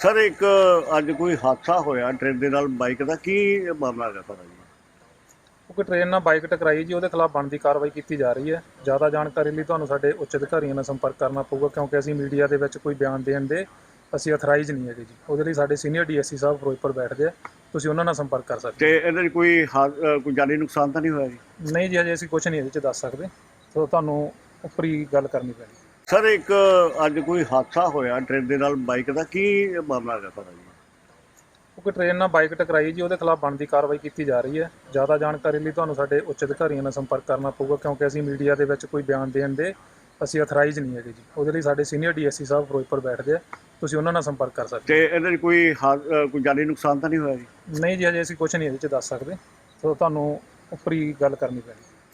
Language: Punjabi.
ਸਰ ਇੱਕ ਅੱਜ ਕੋਈ ਹਾਦਸਾ ਹੋਇਆ ਟ੍ਰੇਨ ਦੇ ਨਾਲ ਬਾਈਕ ਦਾ? ਕੀ ਮਾਮਲਾ ਹੈਗਾ ਸਾਰਾ ਜੀ? ਕਿਉਂਕਿ ਟ੍ਰੇਨ ਨਾਲ ਬਾਈਕ ਟਕਰਾਈ ਜੀ ਉਹਦੇ ਖਿਲਾਫ ਬਣਦੀ ਕਾਰਵਾਈ ਕੀਤੀ ਜਾ ਰਹੀ ਹੈ। ਜ਼ਿਆਦਾ ਜਾਣਕਾਰੀ ਲਈ ਤੁਹਾਨੂੰ ਸਾਡੇ ਉੱਚ ਅਧਿਕਾਰੀਆਂ ਨਾਲ ਸੰਪਰਕ ਕਰਨਾ ਪਊਗਾ ਕਿਉਂਕਿ ਅਸੀਂ ਮੀਡੀਆ ਦੇ ਵਿੱਚ ਕੋਈ ਬਿਆਨ ਦੇਣ ਦੇ ਅਸੀਂ ਅਥਰਾਈਜ਼ ਨਹੀਂ ਹੈਗੇ ਜੀ। ਉਹਦੇ ਲਈ ਸਾਡੇ ਸੀਨੀਅਰ ਡੀਐਸਸੀ ਸਾਹਿਬ ਫਿਰੋਜ਼ਪੁਰ ਬੈਠਦੇ ਆ ਤੁਸੀਂ ਉਹਨਾਂ ਨਾਲ ਸੰਪਰਕ ਕਰ ਸਕਦੇ ਤੇ ਇਹਦੇ 'ਚ ਕੋਈ ਹਾ- ਕੋਈ ਜਾਨੀ ਨੁਕਸਾਨ ਤਾਂ ਨਹੀਂ ਹੋਇਆ ਜੀ? ਹੋ। ਨਹੀਂ ਜੀ ਅਜੇ ਅਸੀਂ ਕੁਝ ਨਹੀਂ ਇਹਦੇ 'ਚ ਦੱਸ ਸਕਦੇ। ਸੋ ਤੁਹਾਨੂੰ ਉੱਪਰੀ ਗੱਲ ਕਰਨੀ ਪੈਣੀ। ਸਰ ਇੱਕ ਅੱਜ ਕੋਈ ਹਾਦਸਾ ਹੋਇਆ ਟ੍ਰੇਨ ਦੇ ਨਾਲ ਬਾਈਕ ਦਾ? ਕੀ ਮਾਮਲਾ ਹੈਗਾ ਸਾਰਾ ਜੀ? ਕਿਉਂਕਿ ਟ੍ਰੇਨ ਨਾਲ ਬਾਈਕ ਟਕਰਾਈ ਜੀ ਉਹਦੇ ਖਿਲਾਫ ਬਣਦੀ ਕਾਰਵਾਈ ਕੀਤੀ ਜਾ ਰਹੀ ਹੈ। ਜ਼ਿਆਦਾ ਜਾਣਕਾਰੀ ਲਈ ਤੁਹਾਨੂੰ ਸਾਡੇ ਉੱਚ ਅਧਿਕਾਰੀਆਂ ਨਾਲ ਸੰਪਰਕ ਕਰਨਾ ਪਊਗਾ ਕਿਉਂਕਿ ਅਸੀਂ ਮੀਡੀਆ ਦੇ ਵਿੱਚ ਕੋਈ ਬਿਆਨ ਦੇਣ ਦੇ ਅਸੀਂ ਅਥਰਾਈਜ਼ ਨਹੀਂ ਹੈਗੇ ਜੀ। ਉਹਦੇ ਲਈ ਸਾਡੇ ਸੀਨੀਅਰ ਡੀਐਸਸੀ ਸਾਹਿਬ ਫਿਰੋਜ਼ਪੁਰ ਬੈਠਦੇ ਆ ਤੁਸੀਂ ਉਹਨਾਂ ਨਾਲ ਸੰਪਰਕ ਕਰ ਸਕਦੇ ਤੇ ਇਹਦੇ 'ਚ ਕੋਈ ਹਾ- ਅ, ਕੋਈ ਜਾਨੀ ਨੁਕਸਾਨ ਤਾਂ ਨਹੀਂ ਹੋਇਆ ਜੀ। ਨਹੀਂ ਜੀ ਅਜੇ ਅਸੀਂ ਕੁਝ ਨਹੀਂ ਇਹਦੇ 'ਚ ਦੱਸ ਸਕਦੇ। ਸੋ ਤੁਹਾਨੂੰ ਉੱਪਰੀ ਗੱਲ ਕਰਨੀ ਪੈਣੀ।